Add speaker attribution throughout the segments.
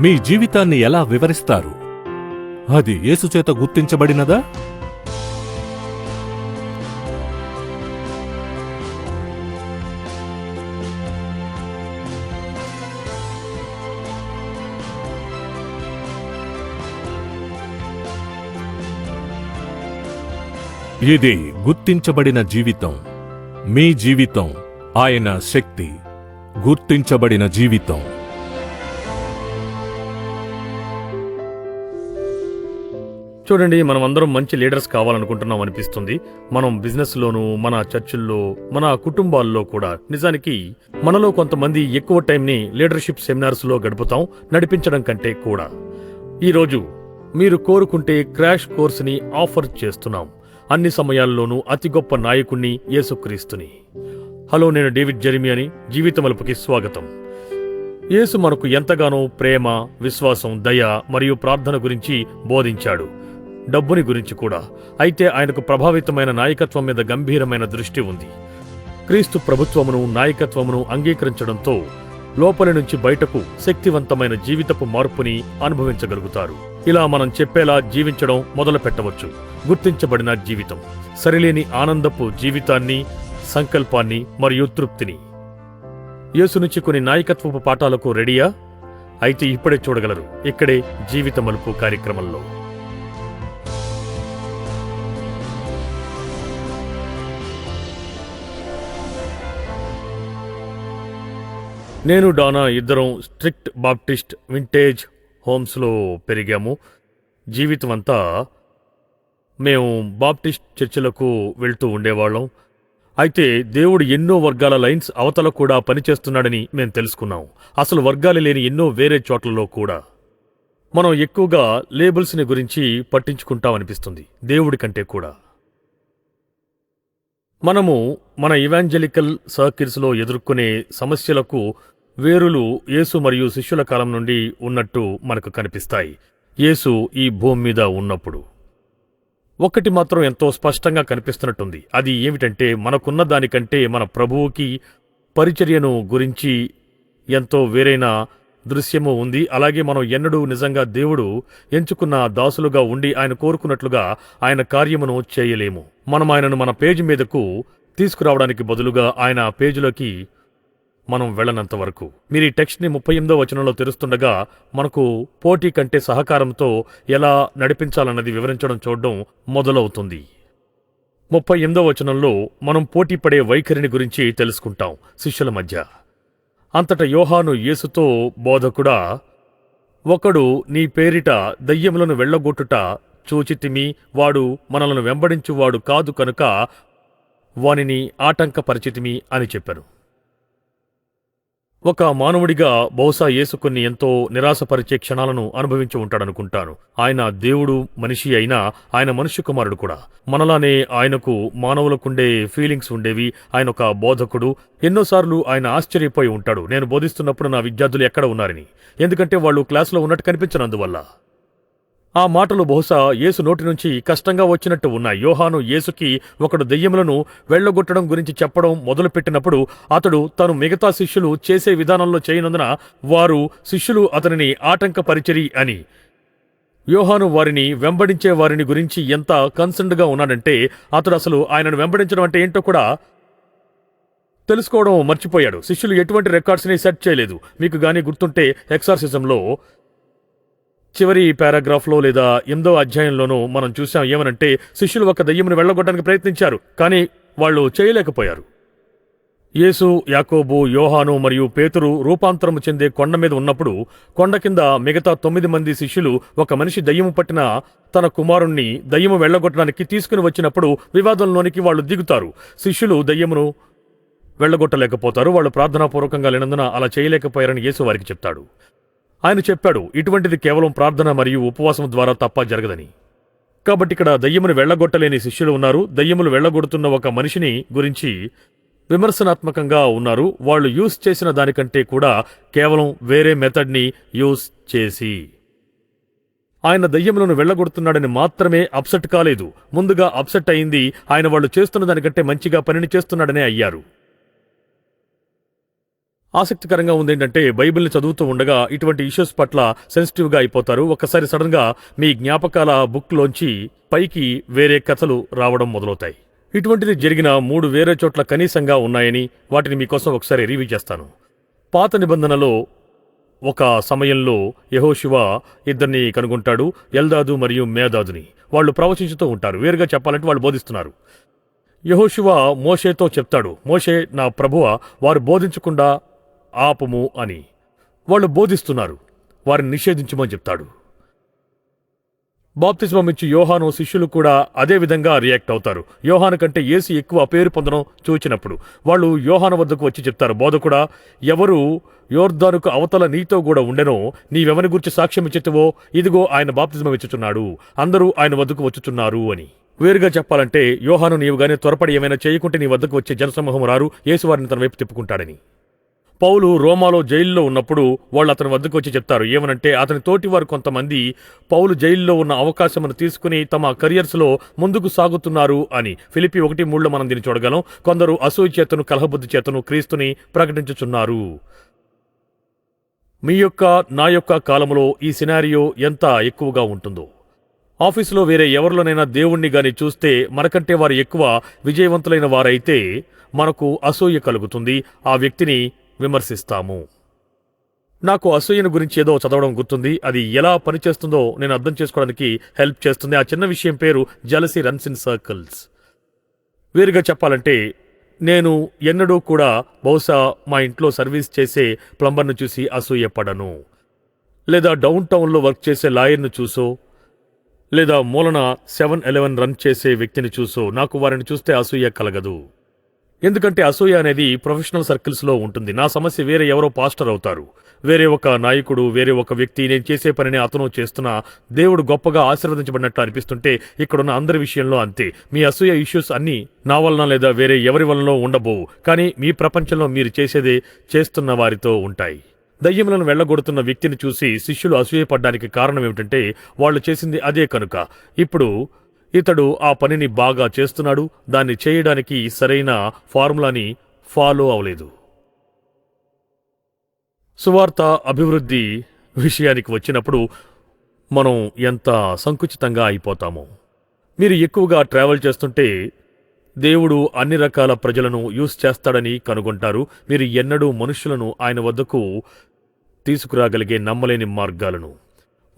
Speaker 1: మీ జీవితాన్ని ఎలా వివరిస్తారు? అది యేసుచేత గుర్తించబడినదా? ఇది గుర్తించబడిన జీవితం. మీ జీవితం ఆయన శక్తి గుర్తించబడిన జీవితం.
Speaker 2: చూడండి మనం అందరం మంచి లీడర్స్ కావాలనుకుంటున్నాం అనిపిస్తుంది. మనం బిజినెస్ లోను మన చర్చిల్లో మన కుటుంబాల్లో కూడా. నిజానికి మనలో కొంతమంది ఎక్కువ టైంని లీడర్షిప్ సెమినార్స్లో గడుపుతాం నడిపించడం కంటే కూడా. ఈరోజు మీరు కోరుకుంటే క్రాష్ కోర్సుని ఆఫర్ చేస్తున్నాం. అన్ని సమయాల్లోనూ అతి గొప్ప నాయకుణ్ణి యేసుక్రీస్తుని. హలో నేను డేవిడ్ జెరిమి అని జీవితమలుపుకి స్వాగతం. యేసు మనకు ఎంతగానో ప్రేమ విశ్వాసం దయ మరియు ప్రార్థన గురించి బోధించాడు. డబ్బుని గురించి కూడా. అయితే ఆయనకు ప్రభావితమైన నాయకత్వం మీద గంభీరమైన దృష్టి ఉంది. క్రీస్తు ప్రభుత్వమును నాయకత్వమును అంగీకరించడంతో లోపలి నుంచి బయటకు శక్తివంతమైన జీవితపు మార్పుని అనుభవించగలుగుతారు. ఇలా మనం చెప్పేలా జీవించడం మొదలు పెట్టవచ్చు గుర్తించబడిన జీవితం. సరిలేని ఆనందపు జీవితాన్ని సంకల్పాన్ని మరియు తృప్తిని. యేసు నుంచి కొన్ని నాయకత్వపు పాఠాలకు రెడీయా? అయితే ఇప్పుడే చూడగలరు. ఇక్కడే జీవిత మలుపు కార్యక్రమంలో. నేను డానా ఇద్దరం స్ట్రిక్ట్ బాప్టిస్ట్ వింటేజ్ హోమ్స్లో పెరిగాము. జీవితం అంతా మేము బాప్టిస్ట్ చర్చిలకు వెళ్తూ ఉండేవాళ్ళం. అయితే దేవుడు ఎన్నో వర్గాల లైన్స్ అవతల కూడా పనిచేస్తున్నాడని మేము తెలుసుకున్నాం. అసలు వర్గాలు లేని ఎన్నో వేరే చోట్లలో కూడా. మనం ఎక్కువగా లేబుల్స్ని గురించి పట్టించుకుంటామనిపిస్తుంది దేవుడి కంటే కూడా. మనము మన ఇవాంజలికల్ సర్కిల్స్లో ఎదుర్కొనే సమస్యలకు వేరులు యేసు మరియు శిష్యుల కాలం నుండి ఉన్నట్టు మనకు కనిపిస్తాయి. యేసు ఈ భూమి మీద ఉన్నప్పుడు. ఒక్కటి మాత్రం ఎంతో స్పష్టంగా కనిపిస్తున్నట్టుంది. అది ఏమిటంటే మనకున్న దానికంటే మన ప్రభువుకి పరిచర్యను గురించి ఎంతో వేరైన దృశ్యము ఉంది. అలాగే మనం ఎన్నడూ నిజంగా దేవుడు ఎంచుకున్న దాసులుగా ఉండి ఆయన కోరుకున్నట్లుగా ఆయన కార్యమును చేయలేము. మనం ఆయనను మన పేజీ మీదకు తీసుకురావడానికి బదులుగా ఆయన పేజీలోకి మనం వెళ్ళనంత వరకు. మీరు ఈ టెక్స్ట్ని ముప్పై ఎనిమిదో వచనంలో తెరుస్తుండగా మనకు పోటీ కంటే సహకారంతో ఎలా నడిపించాలన్నది వివరించడం చూడడం మొదలవుతుంది. ముప్పై ఎనిమిదో వచనంలో మనం పోటీ పడే వైఖరిని గురించి తెలుసుకుంటాం శిష్యుల మధ్య. అంతట యోహాను యేసుతో బోధకుడా ఒకడు నీ పేరిట దయ్యములను వెళ్ళగొట్టుట చూచితిమి వాడు మనలను వెంబడించువాడు కాదు కనుక వానిని ఆటంకపరిచితిమి అని చెప్పారు. ఒక మానవుడిగా బహుశా యేసు కొన్ని ఎంతో నిరాశపరిచే క్షణాలను అనుభవించి ఉంటాడనుకుంటాను. ఆయన దేవుడు మనిషి అయినా ఆయన మనుష్య కుమారుడు కూడా. మనలానే ఆయనకు మానవులకుండే ఫీలింగ్స్ ఉండేవి. ఆయన ఒక బోధకుడు. ఎన్నోసార్లు ఆయన ఆశ్చర్యపోయి ఉంటాడు. నేను బోధిస్తున్నప్పుడు నా విద్యార్థులు ఎక్కడ ఉన్నారని. ఎందుకంటే వాళ్ళు క్లాసులో ఉన్నట్టు కనిపించనందువల్ల. ఆ మాటలు బహుశా యేసు నోటి నుంచి కష్టంగా వచ్చినట్టు ఉన్నాయి యోహాను యేసుకి ఒకడు దెయ్యములను వెళ్ళగొట్టడం గురించి చెప్పడం మొదలుపెట్టినప్పుడు అతడు తను మిగతా శిష్యులు చేసే విధానంలో చేయనందున వారు శిష్యులు అతనిని ఆటంకపరిచరి అని. యోహాను వారిని వెంబడించే వారిని గురించి ఎంత కన్సర్న్డ్గా ఉన్నాడంటే అతడు అసలు ఆయనను వెంబడించడం అంటే ఏంటో కూడా తెలుసుకోవడం మర్చిపోయాడు. శిష్యులు ఎటువంటి రికార్డ్స్ని సెట్ చేయలేదు. మీకు గానీ గుర్తుంటే ఎక్సార్సిజంలో చివరి పారాగ్రాఫ్లో లేదా ఎనిమిదో అధ్యాయంలోనూ మనం చూసాం ఏమనంటే శిష్యులు ఒక దయ్యమును వెళ్ళగొట్టడానికి ప్రయత్నించారు కానీ వాళ్ళు చేయలేకపోయారు. యేసు యాకోబు యోహాను మరియు పేతురు రూపాంతరము చెందే కొండ మీద ఉన్నప్పుడు కొండ కింద మిగతా తొమ్మిది మంది శిష్యులు ఒక మనిషి దయ్యము పట్టిన తన కుమారుణ్ణి దయ్యము వెళ్ళగొట్టడానికి తీసుకుని వచ్చినప్పుడు వివాదంలోనికి వాళ్ళు దిగుతారు. శిష్యులు దయ్యమును వెళ్ళగొట్టలేకపోతారు వాళ్ళు ప్రార్థనాపూర్వకంగా లేనందున అలా చేయలేకపోయారని యేసు వారికి చెప్తాడు. ఆయన చెప్పాడు ఇటువంటిది కేవలం ప్రార్థన మరియు ఉపవాసం ద్వారా తప్ప జరగదని. కాబట్టి ఇక్కడ దయ్యమును వెళ్ళగొట్టలేని శిష్యులు ఉన్నారు. దయ్యములు వెళ్ళగొడుతున్న ఒక మనిషిని గురించి విమర్శనాత్మకంగా ఉన్నారు. వాళ్ళు యూస్ చేసిన దానికంటే కూడా కేవలం వేరే మెథడ్ని యూస్ చేసి. ఆయన దయ్యములను వెళ్ళగొడుతున్నాడని మాత్రమే అప్సెట్ కాలేదు. ముందుగా అప్సెట్ అయింది. ఆయన వాళ్ళు చేస్తున్న దానికంటే మంచిగా పనిని చేస్తున్నాడనే అయ్యారు. ఆసక్తికరంగా ఉంది ఏంటంటే బైబిల్ని చదువుతూ ఉండగా ఇటువంటి ఇష్యూస్ పట్ల సెన్సిటివ్గా అయిపోతారు. ఒక్కసారి సడన్గా మీ జ్ఞాపకాల బుక్లోంచి పైకి వేరే కథలు రావడం మొదలవుతాయి. ఇటువంటిది జరిగిన మూడు వేరే చోట్ల కనీసంగా ఉన్నాయని వాటిని మీకోసం ఒకసారి రివ్యూ చేస్తాను. పాత నిబంధనలో ఒక సమయంలో యహోశివ ఇద్దరిని కనుగొంటాడు ఎల్దాదు మరియు మేదాదుని. వాళ్ళు ప్రవచించుతూ ఉంటారు. వేరుగా చెప్పాలంటే వాళ్ళు బోధిస్తున్నారు. యహోశివ మోషేతో చెప్తాడు మోషే నా ప్రభువ వారు బోధించకుండా ఆపము అని వాళ్ళు బోధిస్తున్నారు. వారిని నిషేధించమని చెప్తాడు. బాప్తిస్మం ఇచ్చి యోహాను శిష్యులు కూడా అదే విధంగా రియాక్ట్ అవుతారు. యోహాను కంటే ఏసీ ఎక్కువ పేరు పొందడం చూచినప్పుడు వాళ్ళు యోహాను వద్దకు వచ్చి చెప్తారు. బోధకుడా ఎవరు యోర్ధానుకు అవతల నీతో కూడా ఉండెనో నీవెవరి గురించి సాక్ష్యం ఇచ్చేవో ఇదిగో ఆయన బాప్తిజం ఇచ్చుచున్నాడు. అందరూ ఆయన వద్దకు వచ్చుచున్నారు అని. వేరుగా చెప్పాలంటే యోహాను నీవు గానీ త్వరపడి ఏమైనా చేయకుంటే నీ వద్దకు వచ్చే జనసమూహం రారు. యేసు వారిని తన వైపు తిప్పుకుంటాడని. పౌలు రోమాలో జైల్లో ఉన్నప్పుడు వాళ్ళు అతని వద్దకు వచ్చి చెప్తారు. ఏమనంటే అతని తోటి వారు కొంతమంది పౌలు జైల్లో ఉన్న అవకాశమును తీసుకుని తమ కెరియర్స్లో ముందుకు సాగుతున్నారు అని. ఫిలిపి ఒకటి మూడులో మనం దీన్ని చూడగలం. కొందరు అసూయ చేతను కలహబుద్ధి చేతను క్రీస్తుని ప్రకటించుచున్నారు. మీ యొక్క నా యొక్క కాలంలో ఈ సినారియో ఎంత ఎక్కువగా ఉంటుందో. ఆఫీసులో వేరే ఎవరిలోనైనా దేవుణ్ణి గాని చూస్తే మనకంటే వారు ఎక్కువ విజయవంతులైన వారైతే మనకు అసూయ కలుగుతుంది. ఆ వ్యక్తిని విమర్శిస్తాము. నాకు అసూయను గురించి ఏదో చదవడం గుర్తుంది. అది ఎలా పనిచేస్తుందో నేను అర్థం చేసుకోవడానికి హెల్ప్ చేస్తుంది. ఆ చిన్న విషయం పేరు జలసి రన్స్ ఇన్ సర్కిల్స్. వేరుగా చెప్పాలంటే నేను ఎన్నడూ కూడా బహుశా మా ఇంట్లో సర్వీస్ చేసే ప్లంబర్ను చూసి అసూయపడను లేదా డౌన్ టౌన్లో వర్క్ చేసే లాయర్ను చూసో లేదా మూలన సెవెన్ ఎలెవెన్ రన్ చేసే వ్యక్తిని చూసో నాకు వారిని చూస్తే అసూయ కలగదు. ఎందుకంటే అసూయ అనేది ప్రొఫెషనల్ సర్కిల్స్లో ఉంటుంది. నా సమస్య వేరే ఎవరో పాస్టర్ అవుతారు. వేరే ఒక నాయకుడు వేరే ఒక వ్యక్తి నేను చేసే పనిని అతను చేస్తున్నా దేవుడు గొప్పగా ఆశీర్వదించబడినట్లు అనిపిస్తుంటే ఇక్కడున్న అందరి విషయంలో అంతే. మీ అసూయ ఇష్యూస్ అన్నీ నా వలన లేదా వేరే ఎవరి వలన ఉండబోవు. కానీ మీ ప్రపంచంలో మీరు చేసేదే చేస్తున్న వారితో ఉంటాయి. దయ్యములను వెళ్ళగొడుతున్న వ్యక్తిని చూసి శిష్యులు అసూయపడ్డానికి కారణం ఏమిటంటే వాళ్ళు చేసింది అదే కనుక. ఇప్పుడు ఇతడు ఆ పనిని బాగా చేస్తున్నాడు దాన్ని చేయడానికి సరైన ఫార్ములాని ఫాలో అవలేదు. సువార్త అభివృద్ధి విషయానికి వచ్చినప్పుడు మనం ఎంత సంకుచితంగా అయిపోతామో. మీరు ఎక్కువగా ట్రావెల్ చేస్తుంటే దేవుడు అన్ని రకాల ప్రజలను యూస్ చేస్తాడని కనుగొంటారు. మీరు ఎన్నడూ మనుషులను ఆయన వద్దకు తీసుకురాగలిగే నమ్మలేని మార్గాలను.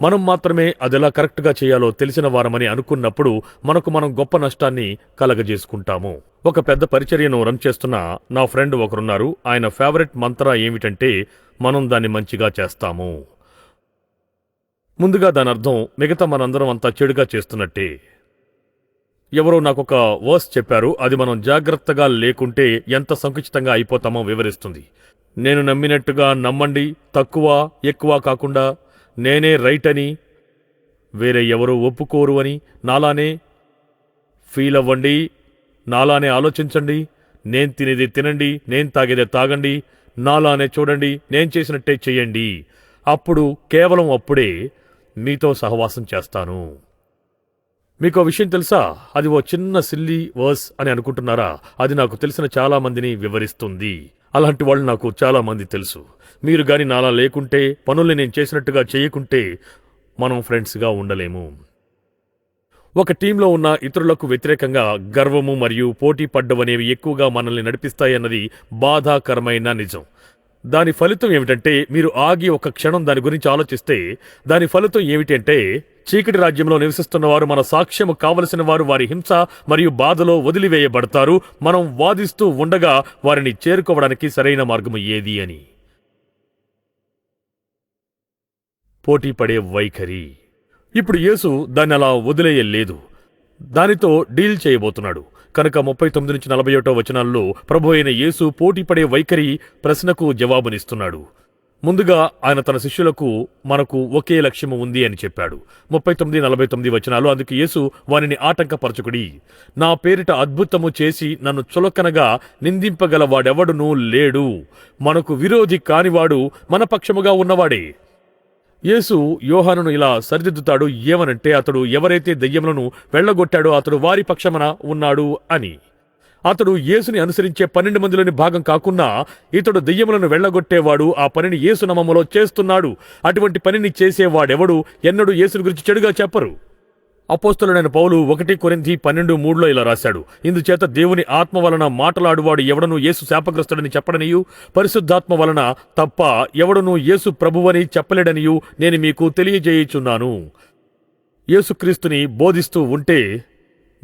Speaker 2: మనం మాత్రమే అదెలా కరెక్ట్గా చేయాలో తెలిసిన వారమని అనుకున్నప్పుడు మనకు మనం గొప్ప నష్టాన్ని కలగజేసుకుంటాము. ఒక పెద్ద పరిచర్యను రన్ చేస్తున్న నా ఫ్రెండ్ ఒకరున్నారు. ఆయన ఫేవరెట్ మంత్ర ఏమిటంటే మనం దాన్ని మంచిగా చేస్తాము. ముందుగా దాని అర్థం మిగతా మనందరం అంతా చెడుగా చేస్తున్నట్టే. ఎవరో నాకొక వర్స్ చెప్పారు. అది మనం జాగ్రత్తగా లేకుంటే ఎంత సంకుచితంగా అయిపోతామో వివరిస్తుంది. నేను నమ్మినట్టుగా నమ్మండి. తక్కువ ఎక్కువ కాకుండా నేనే రైట్ అని వేరే ఎవరో ఒప్పుకోరు అని నాలానే ఫీల్ అవ్వండి నాలానే ఆలోచించండి నేను తినేది తినండి నేను తాగేదే తాగండి నాలానే చూడండి నేను చేసినట్టే చెయ్యండి అప్పుడు కేవలం అప్పుడే మీతో సహవాసం చేస్తాను. మీకు విషయం తెలుసా? అది ఓ చిన్న సిల్లీ వర్స్ అని అనుకుంటున్నారా? అది నాకు తెలిసిన చాలా మందిని వివరిస్తుంది. అలాంటి వాళ్ళు నాకు చాలామంది తెలుసు. మీరు కానీ నాలా లేకుంటే పనుల్ని నేను చేసినట్టుగా చేయకుంటే మనం ఫ్రెండ్స్గా ఉండలేము. ఒక టీంలో ఉన్న ఇతరులకు వ్యతిరేకంగా గర్వము మరియు పోటీ పడ్డవనేవి ఎక్కువగా మనల్ని నడిపిస్తాయన్నది బాధాకరమైన నిజం. దాని ఫలితం ఏమిటంటే మీరు ఆగి ఒక క్షణం దాని గురించి ఆలోచిస్తే దాని ఫలితం ఏమిటంటే చీకటి రాజ్యంలో నివసిస్తున్న వారు మన సాక్ష్యము కావలసిన వారు వారి హింస మరియు బాధలో వదిలివేయబడతారు. మనం వాదిస్తూ ఉండగా వారిని చేరుకోవడానికి సరైన మార్గము ఏది అని. పోటీ పడే వైఖరి. ఇప్పుడు యేసు దాన్ని అలా వదిలేయలేదు. దానితో డీల్ చేయబోతున్నాడు. కనుక ముప్పై తొమ్మిది నుంచి నలభై ఒకటో వచనాల్లో ప్రభు అయిన యేసు పోటీపడే వైఖరి ప్రశ్నకు జవాబునిస్తున్నాడు. ముందుగా ఆయన తన శిష్యులకు మనకు ఒకే లక్ష్యము ఉంది అని చెప్పాడు. ముప్పై తొమ్మిది నలభై తొమ్మిది వచనాలు. అందుకు యేసు వారిని ఆటంకపరచుకుడి. నా పేరిట అద్భుతము చేసి నన్ను చులకనగా నిందింపగల వాడెవడునూ లేడు. మనకు విరోధి కానివాడు మన పక్షముగా ఉన్నవాడే. యేసు యోహానును ఇలా సరిదిద్దుతాడు. ఏమనంటే అతడు ఎవరైతే దెయ్యములను వెళ్ళగొట్టాడో అతడు వారి పక్షమన ఉన్నాడు అని. అతడు యేసుని అనుసరించే పన్నెండు మందిలోని భాగం కాకున్నా ఇతడు దెయ్యములను వెళ్ళగొట్టేవాడు ఆ పనిని యేసు నమములో చేస్తున్నాడు. అటువంటి పనిని చేసేవాడెవడు? ఎన్నడూ యేసుని గురించి చెడుగా చెప్పరు. అపోస్తులైన పౌలు ఒకటి కొరింది పన్నెండు మూడులో ఇలా రాశాడు. ఇందుచేత దేవుని ఆత్మ వలన మాటలాడువాడు ఎవడను యేసు శాపగ్రస్తుడని చెప్పడనియు? పరిశుద్ధాత్మ వలన తప్ప ఎవడను యేసు ప్రభువని చెప్పలేడనియు? నేను మీకు తెలియజేయుచున్నాను. యేసుక్రీస్తుని బోధిస్తూ ఉంటే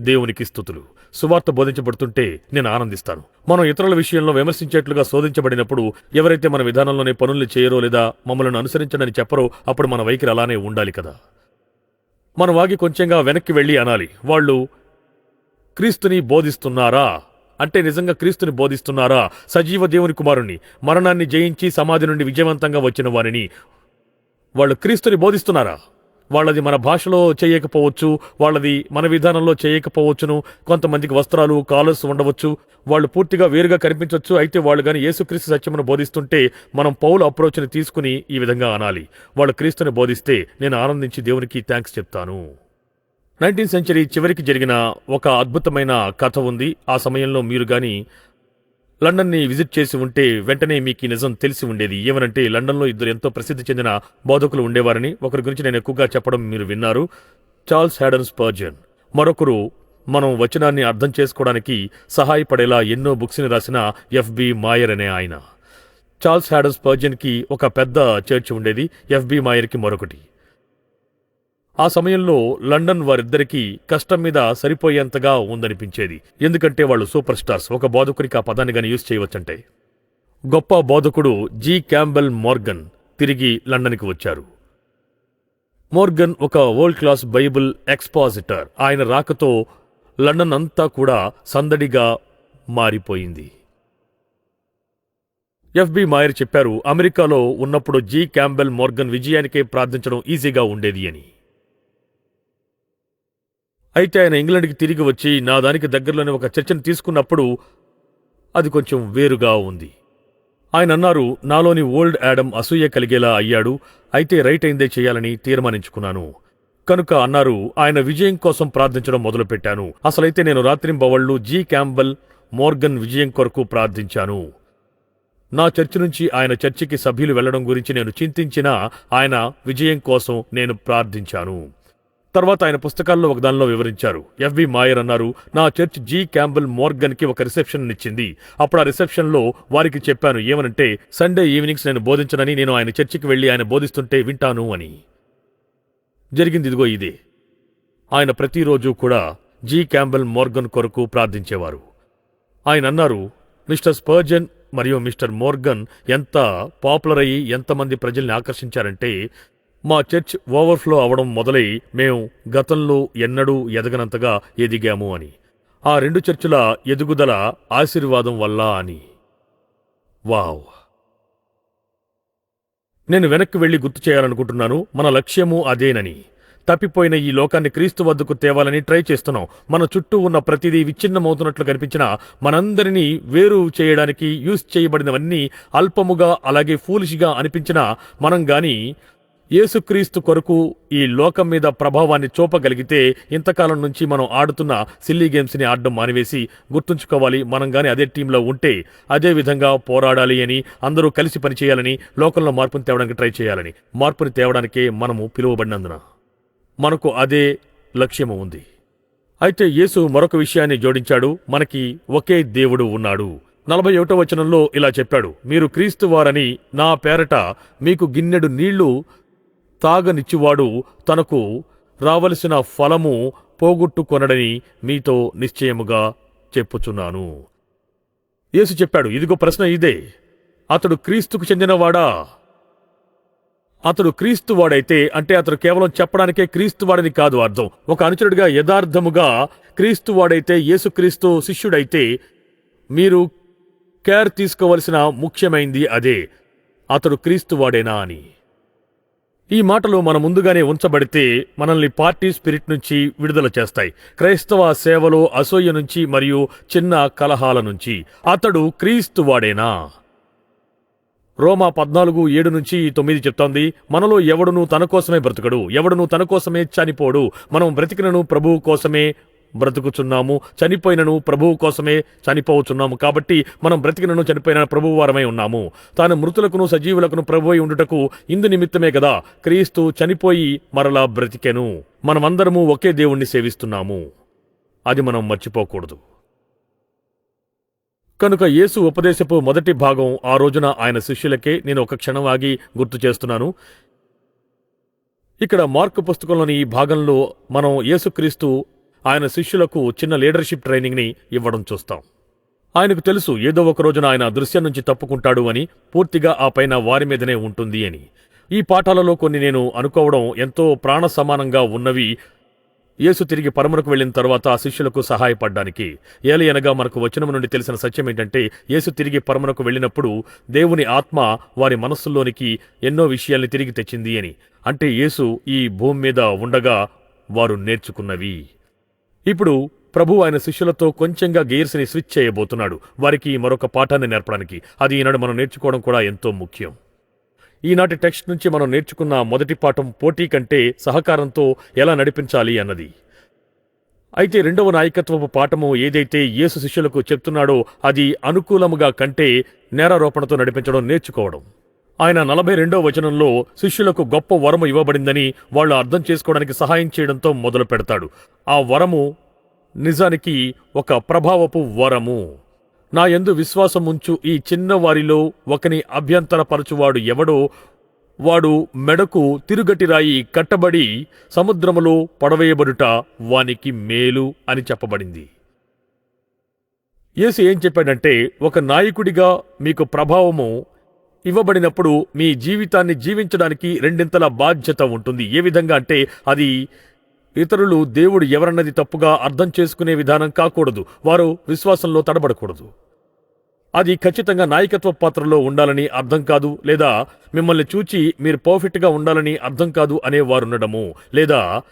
Speaker 2: దేవునికి స్థుతులు. సువార్త బోధించబడుతుంటే నేను ఆనందిస్తాను. మనం ఇతరుల విషయంలో విమర్శించేట్లుగా శోధించబడినప్పుడు ఎవరైతే మన విధానంలోనే పనులు చేయరో లేదా మమ్మల్ని అనుసరించడని చెప్పరో అప్పుడు మన వైఖరి అలానే ఉండాలి కదా. మనం వాగి కొంచెంగా వెనక్కి వెళ్ళి అనాలి. వాళ్ళు క్రీస్తుని బోధిస్తున్నారా? అంటే నిజంగా క్రీస్తుని బోధిస్తున్నారా? సజీవ దేవుని కుమారుణ్ణి మరణాన్ని జయించి సమాధి నుండి విజయవంతంగా వచ్చిన వారిని వాళ్ళు క్రీస్తుని బోధిస్తున్నారా? వాళ్ళది మన భాషలో చేయకపోవచ్చు వాళ్ళది మన విధానంలో చేయకపోవచ్చును. కొంతమందికి వస్త్రాలు కాలర్స్ ఉండవచ్చు. వాళ్ళు పూర్తిగా వేరుగా కనిపించవచ్చు. అయితే వాళ్ళు కానీ యేసుక్రీస్తు సత్యమును బోధిస్తుంటే మనం పౌల అప్రోచ్ని తీసుకుని ఈ విధంగా అనాలి. వాళ్ళు క్రీస్తుని బోధిస్తే నేను ఆనందించి దేవునికి థ్యాంక్స్ చెప్తాను. నైన్టీన్త్ సెంచరీ చివరికి జరిగిన ఒక అద్భుతమైన కథ ఉంది. ఆ సమయంలో మీరు కానీ లండన్ని విజిట్ చేసి ఉంటే వెంటనే మీకు ఈ నిజం తెలిసి ఉండేది. ఏమనంటే లండన్లో ఇద్దరు ఎంతో ప్రసిద్ధి చెందిన బోధకులు ఉండేవారని ఒకరి గురించి నేను ఎక్కువగా చెప్పడం మీరు విన్నారు. Charles Haddon Spurgeon. మరొకరు మనం వచనాన్ని అర్థం చేసుకోవడానికి సహాయపడేలా ఎన్నో బుక్స్ని రాసిన ఎఫ్బి మాయర్ అనే ఆయన. చార్ల్స్ హ్యాడన్ స్పర్జన్కి ఒక పెద్ద చర్చ్ ఉండేది. ఎఫ్బి మాయర్కి మరొకటి. ఆ సమయంలో లండన్ వారిద్దరికీ కష్టం మీద సరిపోయేంతగా ఉందనిపించేది. ఎందుకంటే వాళ్ళు సూపర్ స్టార్స్ ఒక బోధకుడికి ఆ పదాన్ని గాని యూజ్ చేయవచ్చంటే. గొప్ప బోధకుడు జీ. క్యాంబెల్ మోర్గన్ తిరిగి లండన్కి వచ్చారు. మోర్గన్ ఒక వరల్డ్ క్లాస్ బైబిల్ ఎక్స్పాజిటర్. ఆయన రాకతో లండన్ అంతా కూడా సందడిగా మారిపోయింది. ఎఫ్బి మాయర్ చెప్పారు అమెరికాలో ఉన్నప్పుడు జీ. క్యాంబెల్ మోర్గన్ విజయానికే ప్రార్థించడం ఈజీగా ఉండేది అని. అయితే ఆయన ఇంగ్లాండ్కి తిరిగి వచ్చి నా దానికి దగ్గరలోనే ఒక చర్చను తీసుకున్నప్పుడు అది కొంచెం వేరుగా ఉంది. ఆయన అన్నారు నాలోని ఓల్డ్ యాడమ్ అసూయ కలిగేలా అయ్యాడు అయితే రైట్ అయిందే చేయాలని తీర్మానించుకున్నాను. కనుక అన్నారు ఆయన విజయం కోసం ప్రార్థించడం మొదలుపెట్టాను. అసలైతే నేను రాత్రింబవళ్ళు జీ. క్యాంబల్ మోర్గన్ విజయం కొరకు ప్రార్థించాను. నా చర్చి నుంచి ఆయన చర్చికి సభ్యులు వెళ్ళడం గురించి నేను చింతించినా ఆయన విజయం కోసం నేను ప్రార్థించాను. తర్వాత ఆయన పుస్తకాల్లో ఒక దానిలో వివరించారు ఎఫ్బి మాయర్ అన్నారు నా చర్చ్ జీ. క్యాంబెల్ మోర్గన్కి ఒక రిసెప్షన్ ఇచ్చింది. అప్పుడు ఆ రిసెప్షన్లో వారికి చెప్పాను ఏమనంటే సండే ఈవినింగ్స్ నేను బోధించనని నేను ఆయన చర్చికి వెళ్ళి ఆయన బోధిస్తుంటే వింటాను అని. జరిగింది ఇదిగో ఇదే. ఆయన ప్రతిరోజు కూడా జీ. క్యాంబెల్ మోర్గన్ కొరకు ప్రార్థించేవారు. ఆయన అన్నారు మిస్టర్ స్పర్జన్ మరియు మిస్టర్ మోర్గన్ ఎంత పాపులర్ అయ్యి ఎంతమంది ప్రజల్ని ఆకర్షించారంటే మా చర్చ్ ఓవర్ఫ్లో అవడం మొదలై మేము గతంలో ఎన్నడూ ఎదగనంతగా ఎదిగాము అని. ఆ రెండు చర్చుల ఎదుగుదల ఆశీర్వాదం వల్ల అని. వావ్! నేను వెనక్కి వెళ్ళి గుర్తు చేయాలనుకుంటున్నాను మన లక్ష్యము అదేనని. తప్పిపోయిన ఈ లోకాన్ని క్రీస్తు వద్దకు తేవాలని ట్రై చేస్తున్నాం. మన చుట్టూ ఉన్న ప్రతిదీ విచ్ఛిన్నమవుతున్నట్లు కనిపించినా మనందరినీ వేరు చేయడానికి యూస్ చేయబడినవన్నీ అల్పముగా అలాగే ఫూలిష్గా అనిపించినా మనం గాని యేసుక్రీస్తు కొరకు ఈ లోకం మీద ప్రభావాన్ని చూపగలిగితే ఇంతకాలం నుంచి మనం ఆడుతున్న సిల్లీ గేమ్స్ని ఆడడం మానివేసి గుర్తుంచుకోవాలి. మనం గాని అదే టీంలో ఉంటే అదే విధంగా పోరాడాలి అని అందరూ కలిసి పనిచేయాలని లోకంలో మార్పుని తేవడానికి ట్రై చేయాలని. మార్పుని తేవడానికే మనము పిలువబడినందున మనకు అదే లక్ష్యము ఉంది. అయితే యేసు మరొక విషయాన్ని జోడించాడు. మనకి ఒకే దేవుడు ఉన్నాడు. నలభై ఒకటో వచనంలో ఇలా చెప్పాడు. మీరు క్రీస్తు వారని నా పేరట మీకు గిన్నెడు నీళ్ళు తాగనిచ్చువాడు తనకు రావలసిన ఫలము పోగొట్టుకొనడని మీతో నిశ్చయముగా చెప్పుచున్నాను. యేసు చెప్పాడు ఇదిగో ప్రశ్న ఇదే. అతడు క్రీస్తుకు చెందినవాడా? అతడు క్రీస్తువాడైతే అంటే అతడు కేవలం చెప్పడానికే క్రీస్తువాడని కాదు అర్థం. ఒక అనుచరుడిగా యథార్థముగా క్రీస్తువాడైతే యేసుక్రీస్తు శిష్యుడైతే మీరు కేర్ తీసుకోవలసిన ముఖ్యమైంది అదే. అతడు క్రీస్తువాడేనా అని. ఈ మాటలు మన ముందుగానే ఉంచబడితే మనల్ని పార్టీ స్పిరిట్ నుంచి విడుదల చేస్తాయి. క్రైస్తవ సేవలో అసూయ నుంచి మరియు చిన్న కలహాల నుంచి. అతడు క్రీస్తువాడేనా రోమా పద్నాలుగు ఏడు నుంచి తొమ్మిది చెప్తోంది మనలో ఎవడును తన కోసమే బ్రతుకడు ఎవడును తన కోసమే చనిపోడు మనం బ్రతికినను ప్రభువు కోసమే బ్రతుకుచున్నాము. చనిపోయినను ప్రభువు కోసమే చనిపోవచ్చున్నాము కాబట్టి మనం బ్రతికినను చనిపోయిన ప్రభువు వారమై ఉన్నాము. తాను మృతులకును సజీవులకును ప్రభువై ఉండుటకు ఇందు నిమిత్తమే కదా క్రీస్తు చనిపోయి మరలా బ్రతికెను. మనమందరము ఒకే దేవుణ్ణి సేవిస్తున్నాము. అది మనం మర్చిపోకూడదు. కనుక యేసు ఉపదేశపు మొదటి భాగం ఆ రోజున ఆయన శిష్యులకే నేను ఒక క్షణం ఆగి గుర్తు చేస్తున్నాను. ఇక్కడ మార్కు పుస్తకంలోని ఈ భాగంలో మనం యేసుక్రీస్తు ఆయన శిష్యులకు చిన్న లీడర్షిప్ ట్రైనింగ్ని ఇవ్వడం చూస్తాం. ఆయనకు తెలుసు ఏదో ఒక రోజున ఆయన దృశ్యం నుంచి తప్పుకుంటాడు అని పూర్తిగా ఆ పైన వారి మీదనే ఉంటుంది అని. ఈ పాఠాలలో కొన్ని నేను అనుకోవడం ఎంతో ప్రాణ సమానంగా ఉన్నవి. యేసు తిరిగి పరమునకు వెళ్ళిన తర్వాత ఆ శిష్యులకు సహాయపడ్డానికి. ఏలయనగా మనకు వచనం నుండి తెలిసిన సత్యం ఏంటంటే యేసు తిరిగి పరమునకు వెళ్ళినప్పుడు దేవుని ఆత్మ వారి మనస్సుల్లోనికి ఎన్నో విషయాల్ని తిరిగి తెచ్చింది అని. అంటే యేసు ఈ భూమి మీద ఉండగా వారు నేర్చుకున్నవి. ఇప్పుడు ప్రభు ఆయన శిష్యులతో కొంచెంగా గేర్స్ని స్విచ్ చేయబోతున్నాడు. వారికి మరొక పాఠాన్ని నేర్పడానికి. అది ఈనాడు మనం నేర్చుకోవడం కూడా ఎంతో ముఖ్యం. ఈనాటి టెక్స్ట్ నుంచి మనం నేర్చుకున్న మొదటి పాఠం పోటీ కంటే సహకారంతో ఎలా నడిపించాలి అన్నది. అయితే రెండవ నాయకత్వపు పాఠము ఏదైతే యేసు శిష్యులకు చెప్తున్నాడో అది అనుకూలముగా కంటే నేరారోపణతో నడిపించడం నేర్చుకోవడం. ఆయన నలభై రెండో వచనంలో శిష్యులకు గొప్ప వరము ఇవ్వబడిందని వాళ్ళు అర్థం చేసుకోవడానికి సహాయం చేయడంతో మొదలు పెడతాడు. ఆ వరము నిజానికి ఒక ప్రభావపు వరము. నా యందు విశ్వాసముంచు ఈ చిన్నవారిలో ఒకని అభ్యంతరపరచువాడు ఎవడో వాడు మెడకు తిరుగటిరాయి కట్టబడి సముద్రములో పడవేయబడుట వానికి మేలు అని చెప్పబడింది. యేసు ఏం చెప్పాడంటే ఒక నాయకుడిగా మీకు ప్రభావము ఇవ్వబడినప్పుడు మీ జీవితాన్ని జీవించడానికి రెండింతల బాధ్యత ఉంటుంది. ఏ విధంగా అంటే అది ఇతరులు దేవుడు ఎవరన్నది తప్పుగా అర్థం చేసుకునే విధానం కాకూడదు. వారు విశ్వాసంలో తడబడకూడదు. అది ఖచ్చితంగా నాయకత్వ పాత్రలో ఉండాలని అర్థం కాదు లేదా మిమ్మల్ని చూచి మీరు పర్ఫెక్ట్గా ఉండాలని అర్థం కాదు అనేవారుండడము లేదా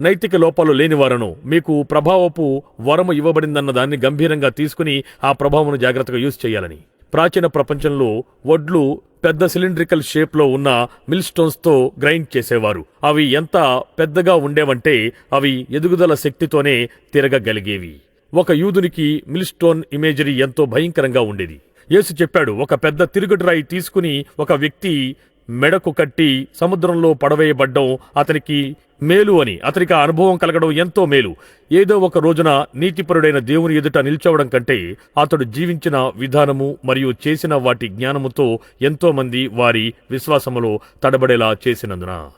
Speaker 2: నైతిక లోపాలు లేనివారను మీకు ప్రభావపు వరము ఇవ్వబడిందన్న దాన్ని గంభీరంగా తీసుకుని ఆ ప్రభావమును జాగ్రత్తగా యూజ్ చేయాలని. ప్రాచీన ప్రపంచంలో వడ్లు పెద్ద సిలిండ్రికల్ షేప్లో ఉన్న మిల్ స్టోన్స్తో గ్రైండ్ చేసేవారు. అవి ఎంత పెద్దగా ఉండేవంటే అవి ఎదుగుదల శక్తితోనే తిరగగలిగేవి. ఒక యూదునికి మిల్ స్టోన్ ఇమేజరీ ఎంతో భయంకరంగా ఉండేది. యేసు చెప్పాడు ఒక పెద్ద తిరుగుడు రాయి తీసుకుని ఒక వ్యక్తి మెడకు కట్టి సముద్రంలో పడవేయబడ్డం అతనికి మేలు అని అతనికి ఆ అనుభవం కలగడం ఎంతో మేలు. ఏదో ఒక రోజున నీతిపరుడైన దేవుని ఎదుట నిల్చోవడం కంటే అతడు జీవించిన విధానము మరియు చేసిన వాటి జ్ఞానముతో ఎంతోమంది వారి విశ్వాసములో తడబడేలా చేసినందున.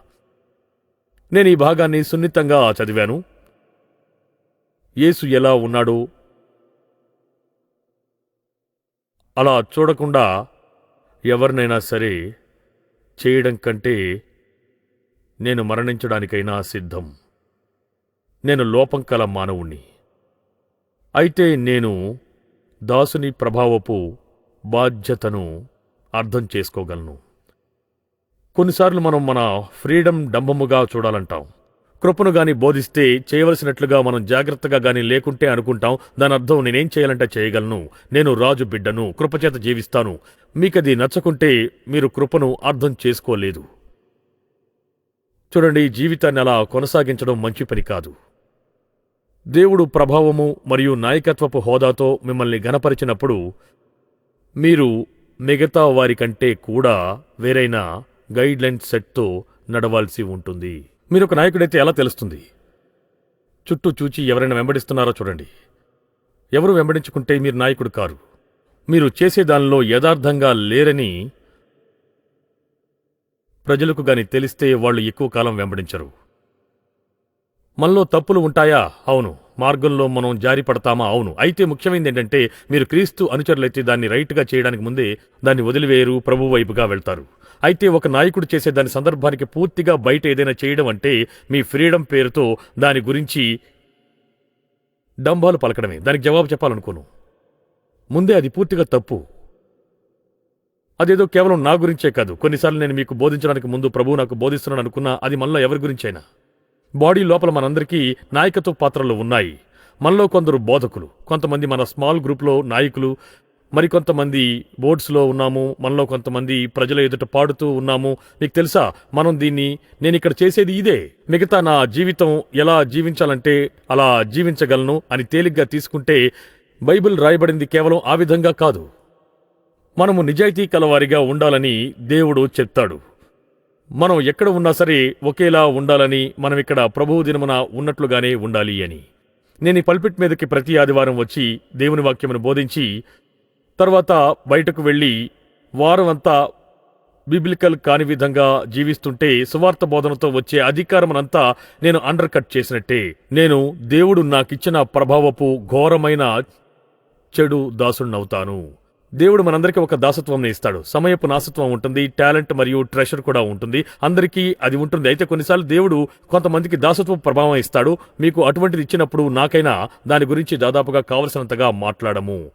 Speaker 2: నేను ఈ భాగాన్ని సున్నితంగా చదివాను. యేసు ఎలా ఉన్నాడో అలా చూడకుండా ఎవరినైనా సరే చేయడం కంటే నేను మరణించడానికైనా సిద్ధం. నేను లోపం కల మానవుణ్ణి. అయితే నేను దాసుని ప్రభావపు బాధ్యతను అర్థం చేసుకోగలను. కొన్నిసార్లు మనం మన ఫ్రీడమ్ డంబముగా చూడాలంటాం. కృపను గాని బోధిస్తే చేయవలసినట్లుగా మనం జాగ్రత్తగా గాని లేకుంటే అనుకుంటాం. దాని అర్థం నేనేం చేయాలంటే చేయగలను. నేను రాజు బిడ్డను కృపచేత జీవిస్తాను. మీకది నచ్చకుంటే మీరు కృపను అర్థం చేసుకోలేదు. చూడండి జీవితాన్ని అలా కొనసాగించడం మంచి పని కాదు. దేవుడు ప్రభావము మరియు నాయకత్వపు హోదాతో మిమ్మల్ని గనపరిచినప్పుడు మీరు మిగతా వారికంటే కూడా వేరైన గైడ్లైన్ సెట్తో నడవాల్సి ఉంటుంది. మీరు ఒక నాయకుడైతే ఎలా తెలుస్తుంది? చుట్టూ చూచి ఎవరైనా వెంబడిస్తున్నారో చూడండి. ఎవరు వెంబడించుకుంటే మీరు నాయకుడు కారు? మీరు చేసేదానిలో యథార్థంగా లేరని ప్రజలకు గాని తెలిస్తే వాళ్ళు ఎక్కువ కాలం వెంబడించరు. మనలో తప్పులు ఉంటాయా? అవును. మార్గంలో మనం జారి పడతామా? అవును. అయితే ముఖ్యమైనది ఏంటంటే మీరు క్రీస్తు అనుచరులైతే దాన్ని రైట్గా చేయడానికి ముందే దాన్ని వదిలివేయరు ప్రభు వైపుగా వెళ్తారు. అయితే ఒక నాయకుడు చేసే దాని సందర్భానికి పూర్తిగా బయట ఏదైనా చేయడం అంటే మీ ఫ్రీడమ్ పేరుతో దాని గురించి డంబాలు పలకడమే. దానికి జవాబు చెప్పాలనుకోను. ముందే అది పూర్తిగా తప్పు. అదేదో కేవలం నా గురించే కాదు. కొన్నిసార్లు నేను మీకు బోధించడానికి ముందు ప్రభువు నాకు బోధిస్తున్నాను అనుకున్నా అది మనలో ఎవరి గురించైనా? బాడీ లోపల మనందరికీ నాయకత్వ పాత్రలు ఉన్నాయి. మనలో కొందరు బోధకులు కొంతమంది మన స్మాల్ గ్రూప్లో నాయకులు మరికొంతమంది బోర్డ్స్లో ఉన్నాము మనలో కొంతమంది ప్రజల ఎదుట పాడుతూ ఉన్నాము. మీకు తెలుసా మనం దీన్ని నేను ఇక్కడ చేసేది ఇదే. మిగతా నా జీవితం ఎలా జీవించాలంటే అలా జీవించగలను అని తేలిగ్గా తీసుకుంటే బైబిల్ రాయబడింది కేవలం ఆ విధంగా కాదు. మనము నిజాయితీ కలవారిగా ఉండాలని దేవుడు చెప్తాడు. మనం ఎక్కడ ఉన్నా సరే ఒకేలా ఉండాలని మనం ఇక్కడ ప్రభువు దినమున ఉన్నట్లుగానే ఉండాలి అని. నేను ఈ పల్పిట్ మీదకి ప్రతి ఆదివారం వచ్చి దేవుని వాక్యమును బోధించి తర్వాత బయటకు వెళ్ళి వారం అంతా బిబ్లికల్ కాని విధంగా జీవిస్తుంటే సువార్త బోధనతో వచ్చే అధికారమునంతా నేను అండర్ కట్ చేసినట్టే. నేను దేవుడు నాకిచ్చిన ప్రభావపు ఘోరమైన చెడు దాసుణ్ణవుతాను. దేవుడు మనందరికీ ఒక దాసత్వం ఇస్తాడు. సమయపు నాసత్వం ఉంటుంది టాలెంట్ మరియు ట్రెషర్ కూడా ఉంటుంది. అందరికీ అది ఉంటుంది. అయితే కొన్నిసార్లు దేవుడు కొంతమందికి దాసత్వ ప్రభావం ఇస్తాడు. మీకు అటువంటిది ఇచ్చినప్పుడు నాకైనా దాని గురించి దాదాపుగా కావలసినంతగా మాట్లాడము.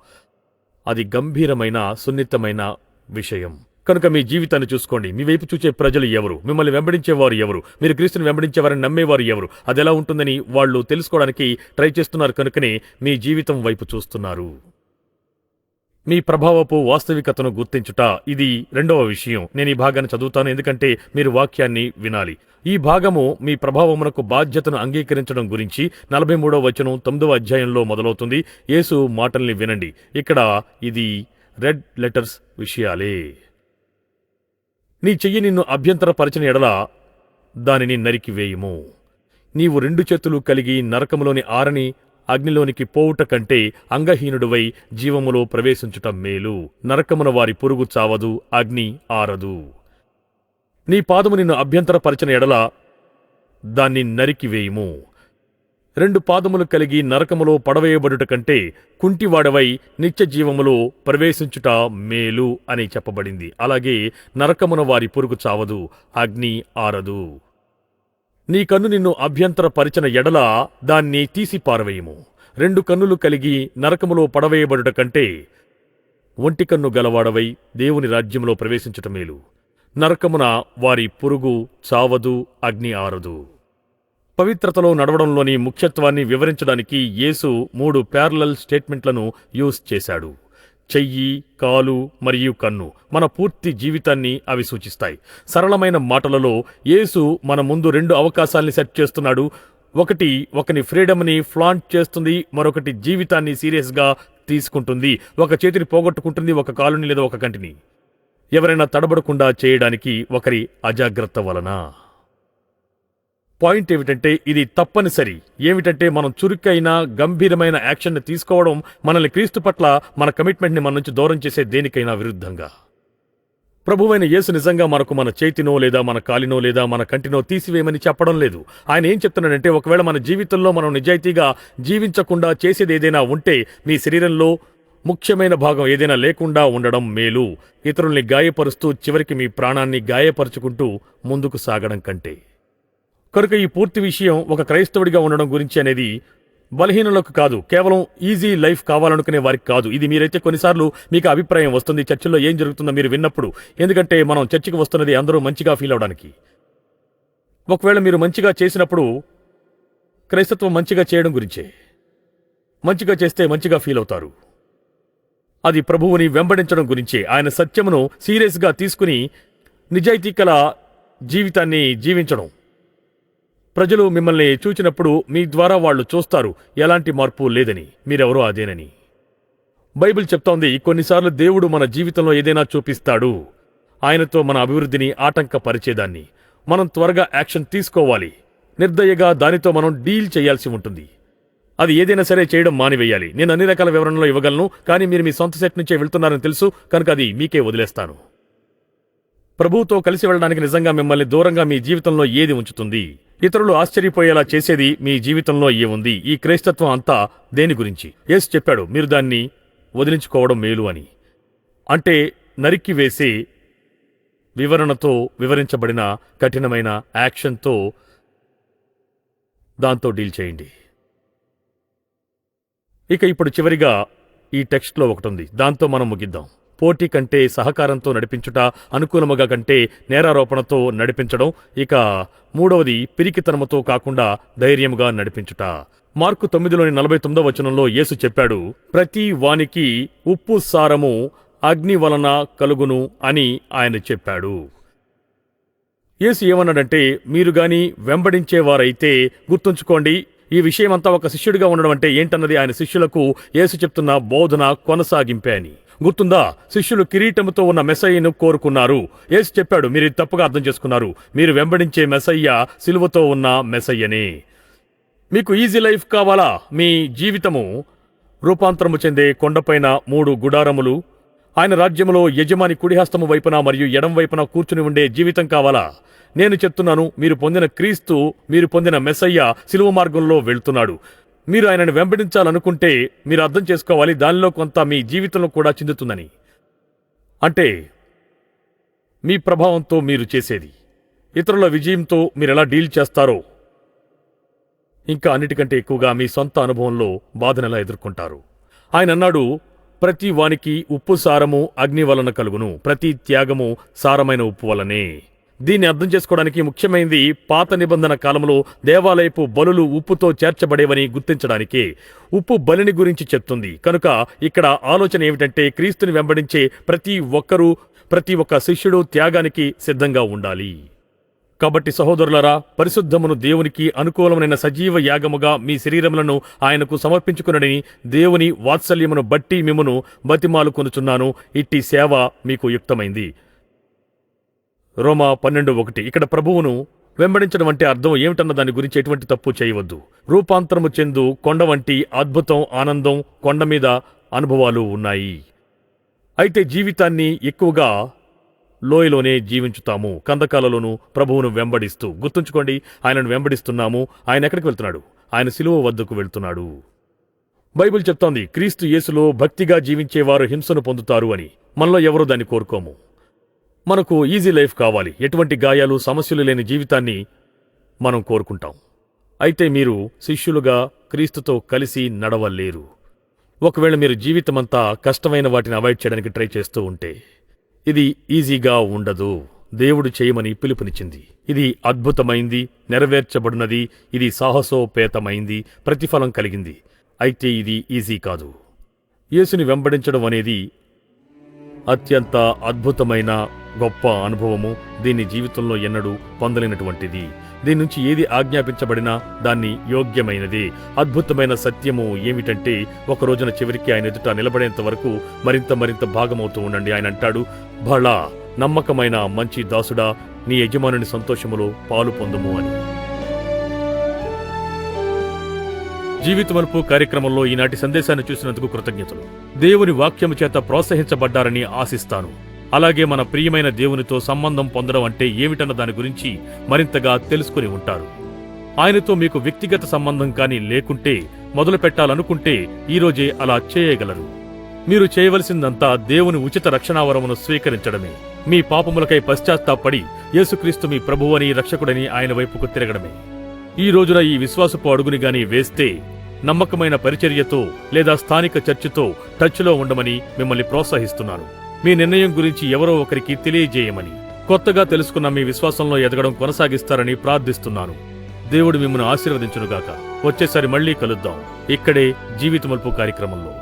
Speaker 2: అది గంభీరమైన సున్నితమైన విషయం. కనుక మీ జీవితాన్ని చూసుకోండి. మీ వైపు చూచే ప్రజలు ఎవరు? మిమ్మల్ని వెంబడించేవారు ఎవరు? మీరు క్రీస్తుని వెంబడించేవారని నమ్మేవారు ఎవరు? అది ఎలా ఉంటుందని వాళ్ళు తెలుసుకోవడానికి ట్రై చేస్తున్నారు కనుకనే మీ జీవితం వైపు చూస్తున్నారు. మీ ప్రభావపు వాస్తవికతను గుర్తించుట ఇది రెండవ విషయం. నేను ఈ భాగాన్ని చదువుతాను ఎందుకంటే మీరు వాక్యాన్ని వినాలి. ఈ భాగము మీ ప్రభావమునకు బాధ్యతను అంగీకరించడం గురించి నలభై మూడవ వచనం తొమ్మిదవ అధ్యాయంలో మొదలవుతుంది. యేసు మాటల్ని వినండి. ఇక్కడ ఇది రెడ్ లెటర్స్ విషయాలే. నీ చెయ్యి నిన్ను అభ్యంతరపరచిన ఎడల దానిని నరికివేయుము. నీవు రెండు చేతులు కలిగి నరకములోని ఆరని అగ్నిలోనికి పోవుట కంటే అంగహీనుడువై జీవములో ప్రవేశించుట మేలు. నరకమున వారి పురుగు చావదు అగ్ని ఆరదు. నీ పాదము నిన్ను అభ్యంతరపరచిన ఎడల దాన్ని నరికివేయుము రెండు పాదములు కలిగి నరకములో పడవేయబడుట కంటే కుంటివాడవై నిత్య జీవములో ప్రవేశించుట మేలు అని చెప్పబడింది. అలాగే నరకమున వారి పురుగు చావదు అగ్ని ఆరదు. నీ కన్ను నిన్ను అభ్యంతరపరిచిన ఎడల దాన్ని తీసి పారవేయము. రెండు కన్నులు కలిగి నరకములో పడవేయబడుట కంటే ఒంటి కన్ను గలవాడవై దేవుని రాజ్యంలో ప్రవేశించటం మేలు. నరకమున వారి పురుగు చావదు అగ్ని ఆరదు. పవిత్రతలో నడవడంలోని ముఖ్యత్వాన్ని వివరించడానికి యేసు మూడు ప్యారలల్ స్టేట్మెంట్లను యూజ్ చేశాడు. చెయ్యి కాలు మరియు కన్ను మన పూర్తి జీవితాన్ని అవి సూచిస్తాయి. సరళమైన మాటలలో యేసు మన ముందు రెండు అవకాశాల్ని సెట్ చేస్తున్నాడు. ఒకటి ఒకని ఫ్రీడమ్ని ఫ్లాంట్ చేస్తుంది మరొకటి జీవితాన్ని సీరియస్గా తీసుకుంటుంది. ఒక చేతిని పోగొట్టుకుంటుంది ఒక కాలుని లేదా ఒక కంటిని. ఎవరైనా తడబడకుండా చేయడానికి ఒకరి అజాగ్రత్త వలన. పాయింట్ ఏమిటంటే ఇది తప్పనిసరి. ఏమిటంటే మనం చురుకైన గంభీరమైన యాక్షన్ని తీసుకోవడం మనల్ని క్రీస్తు పట్ల మన కమిట్మెంట్ని మన నుంచి దూరం చేసే దేనికైనా విరుద్ధంగా. ప్రభువైన యేసు నిజంగా మనకు మన చేతినో లేదా మన కాలినో లేదా మన కంటినో తీసివేయమని చెప్పడం లేదు. ఆయన ఏం చెప్తున్నాడంటే ఒకవేళ మన జీవితంలో మనం నిజాయితీగా జీవించకుండా చేసేది ఏదైనా ఉంటే మీ శరీరంలో ముఖ్యమైన భాగం ఏదైనా లేకుండా ఉండడం మేలు. ఇతరుల్ని గాయపరుస్తూ చివరికి మీ ప్రాణాన్ని గాయపరుచుకుంటూ ముందుకు సాగడం కంటే. కనుక ఈ పూర్తి విషయం ఒక క్రైస్తవుడిగా ఉండడం గురించి అనేది బలహీనులకు కాదు కేవలం ఈజీ లైఫ్ కావాలనుకునే వారికి కాదు. ఇది మీరైతే కొన్నిసార్లు మీకు అభిప్రాయం వస్తుంది. చర్చిలో ఏం జరుగుతుందో మీరు విన్నప్పుడు. ఎందుకంటే మనం చర్చికి వస్తున్నది అందరూ మంచిగా ఫీల్ అవడానికి. ఒకవేళ మీరు మంచిగా చేసినప్పుడు క్రైస్తత్వం మంచిగా చేయడం గురించే. మంచిగా చేస్తే మంచిగా ఫీల్ అవుతారు. అది ప్రభువుని వెంబడించడం గురించే. ఆయన సత్యమును సీరియస్గా తీసుకుని నిజాయితీ కల జీవితాన్ని జీవించడం. ప్రజలు మిమ్మల్ని చూచినప్పుడు మీ ద్వారా వాళ్ళు చూస్తారు. ఎలాంటి మార్పు లేదని. మీరెవరో అదేనని. బైబిల్ చెప్తోంది కొన్నిసార్లు దేవుడు మన జీవితంలో ఏదైనా చూపిస్తాడు. ఆయనతో మన అభివృద్ధిని ఆటంకపరిచేదాన్ని. మనం త్వరగా యాక్షన్ తీసుకోవాలి. నిర్దయగా దానితో మనం డీల్ చేయాల్సి ఉంటుంది. అది ఏదైనా సరే చేయడం మానివేయాలి. నేను అన్ని రకాల వివరణలో ఇవ్వగలను కానీ మీరు మీ సొంత సెట్ నుంచే వెళ్తున్నారని తెలుసు కనుక అది మీకే వదిలేస్తాను. ప్రభువుతో కలిసి వెళ్ళడానికి నిజంగా మిమ్మల్ని దూరంగా మీ జీవితంలో ఏది ఉంచుతుంది? ఇతరులు ఆశ్చర్యపోయేలా చేసేది మీ జీవితంలో ఏముంది ఈ క్రైస్తత్వం అంతా దేని గురించి? ఎస్ చెప్పాడు మీరు దాన్ని వదిలించుకోవడం మేలు అని. అంటే నరికి వేసే వివరణతో వివరించబడిన కఠినమైన యాక్షన్తో దాంతో డీల్ చేయండి. ఇక ఇప్పుడు చివరిగా ఈ టెక్స్ట్లో ఒకటి ఉంది. దాంతో మనం ముగిద్దాం. పోటీ కంటే సహకారంతో నడిపించుట అనుకూలముగా కంటే నేరారోపణతో నడిపించడం ఇక మూడవది పిరికితనముతో కాకుండా ధైర్యముగా నడిపించుట. మార్కు తొమ్మిదిలోని నలభై తొమ్మిదో వచనంలో యేసు చెప్పాడు ప్రతి వానికి ఉప్పు సారము అగ్ని వలన కలుగును అని ఆయన చెప్పాడు. యేసు ఏమన్నాడంటే మీరు గాని వెంబడించేవారైతే గుర్తుంచుకోండి ఈ విషయమంతా ఒక శిష్యుడిగా ఉండడం అంటే ఏంటన్నది ఆయన శిష్యులకు యేసు చెప్తున్న బోధన కొనసాగింపే అని. గుర్తుందా? శిష్యులు కిరీటముతో ఉన్న మెసయ్యను కోరుకున్నారు. ఏసు చెప్పాడు మీరు తప్పుగా అర్థం చేసుకున్నారు. మీరు వెంబడించే మెసయ్య సిలువతో ఉన్న మెసయ్యని మీకు ఈజీ లైఫ్ కావాలా? మీ జీవితము రూపాంతరము చెందే కొండపైన మూడు గుడారములు. ఆయన రాజ్యంలో యజమాని కుడిహస్తము వైపున మరియు ఎడం వైపున కూర్చుని ఉండే జీవితం కావాలా? నేను చెప్తున్నాను మీరు పొందిన క్రీస్తు మీరు పొందిన మెస్సయ్య సిలువ మార్గంలో వెళ్తున్నాడు. మీరు ఆయనను వెంబడించాలనుకుంటే మీరు అర్థం చేసుకోవాలి దానిలో కొంత మీ జీవితంలో కూడా చెందుతుందని. అంటే మీ ప్రభావంతో మీరు చేసేది. ఇతరుల విజయంతో మీరు ఎలా డీల్ చేస్తారో ఇంకా అన్నిటికంటే ఎక్కువగా మీ సొంత అనుభవంలో బాధనెలా ఎదుర్కొంటారు? ఆయన అన్నాడు ప్రతి వానికి ఉప్పు సారము అగ్ని వలన కలుగును. ప్రతి త్యాగము సారమైన ఉప్పు వలనే. దీన్ని అర్థం చేసుకోవడానికి ముఖ్యమైనది పాత నిబంధన కాలంలో దేవాలయపు బలులు ఉప్పుతో చేర్చబడేవని గుర్తించడానికే. ఉప్పు బలిని గురించి చెప్తుంది. కనుక ఇక్కడ ఆలోచన ఏమిటంటే క్రీస్తుని వెంబడించే ప్రతి ఒక్కరూ ప్రతి ఒక్క శిష్యుడు త్యాగానికి సిద్ధంగా ఉండాలి. కాబట్టి సహోదరులరా పరిశుద్ధమును దేవునికి అనుకూలమైన సజీవ యాగముగా మీ శరీరములను ఆయనకు సమర్పించుకునని దేవుని వాత్సల్యమును బట్టి మిమ్మను బతిమాలు కొనుచున్నాను ఇట్టి సేవ మీకు యుక్తమైంది. రోమా పన్నెండు ఒకటి. ఇక్కడ ప్రభువును వెంబడించడం అంటే అర్థం ఏమిటన్న దాని గురించి ఎటువంటి తప్పు చేయవద్దు. రూపాంతరము చెందు కొండ వంటి అద్భుతం ఆనందం కొండ మీద అనుభవాలు ఉన్నాయి. అయితే జీవితాన్ని ఎక్కువగా లోయలోనే జీవించుతాము. కందకాలలోనూ ప్రభువును వెంబడిస్తూ. గుర్తుంచుకోండి ఆయనను వెంబడిస్తున్నాము. ఆయన ఎక్కడికి వెళ్తున్నాడు? ఆయన సిలువ వద్దకు వెళ్తున్నాడు. బైబిల్ చెప్తోంది క్రీస్తు యేసులో భక్తిగా జీవించేవారు హింసను పొందుతారు అని. మనలో ఎవరూ దాన్ని కోరుకోము? మనకు ఈజీ లైఫ్ కావాలి. ఎటువంటి గాయాలు సమస్యలు లేని జీవితాన్ని మనం కోరుకుంటాం. అయితే మీరు శిష్యులుగా క్రీస్తుతో కలిసి నడవలేరు. ఒకవేళ మీరు జీవితమంతా కష్టమైన వాటిని అవాయిడ్ చేయడానికి ట్రై చేస్తూ ఉంటే ఇది ఈజీగా ఉండదు. దేవుడు చేయమని పిలుపునిచ్చింది. ఇది అద్భుతమైంది నెరవేర్చబడినది ఇది సాహసోపేతమైంది ప్రతిఫలం కలిగింది. అయితే ఇది ఈజీ కాదు. యేసుని వెంబడించడం అనేది అత్యంత అద్భుతమైన గొప్ప అనుభవము. దీన్ని జీవితంలో ఎన్నడూ పొందలేనటువంటిది. దీని నుంచి ఏది ఆజ్ఞాపించబడినా దాన్ని యోగ్యమైనది. అద్భుతమైన సత్యము ఏమిటంటే ఒక రోజున చివరికి ఆయన ఎదుట నిలబడేంత వరకు మరింత మరింత భాగమవుతూ ఉండండి. ఆయన అంటాడు బళ నమ్మకమైన మంచి దాసుడా నీ యజమానుని సంతోషములో పాలు పొందుము అని. జీవితమలుపు కార్యక్రమంలో ఈనాటి సందేశాన్ని చూసినందుకు కృతజ్ఞతలు. దేవుని వాక్యము చేత ప్రోత్సహించబడ్డారని ఆశిస్తాను. అలాగే మన ప్రియమైన దేవునితో సంబంధం పొందడం అంటే ఏమిటన్న దాని గురించి మరింతగా తెలుసుకుని ఉంటారు. ఆయనతో మీకు వ్యక్తిగత సంబంధం కానీ లేకుంటే మొదలు పెట్టాలనుకుంటే ఈరోజే అలా చేయగలరు. మీరు చేయవలసిందంతా దేవుని ఉచిత రక్షణావరమును స్వీకరించడమే. మీ పాపములకై పశ్చాత్తాపడి యేసుక్రీస్తు మీ ప్రభువని రక్షకుడని ఆయన వైపుకు తిరగడమే. ఈ రోజున ఈ విశ్వాసపు అడుగుని గాని వేస్తే నమ్మకమైన పరిచర్యతో లేదా స్థానిక చర్చితో టచ్లో ఉండమని మిమ్మల్ని ప్రోత్సహిస్తున్నాను. మీ నిర్ణయం గురించి ఎవరో ఒకరికి తెలియజేయమని కొత్తగా తెలుసుకున్న మీ విశ్వాసంలో ఎదగడం కొనసాగిస్తారని ప్రార్థిస్తున్నాను. దేవుడు మిమ్మల్ని ఆశీర్వదించునుగాక. వచ్చేసారి మళ్ళీ కలుద్దాం. ఇక్కడే జీవితమల్పు కార్యక్రమంలో.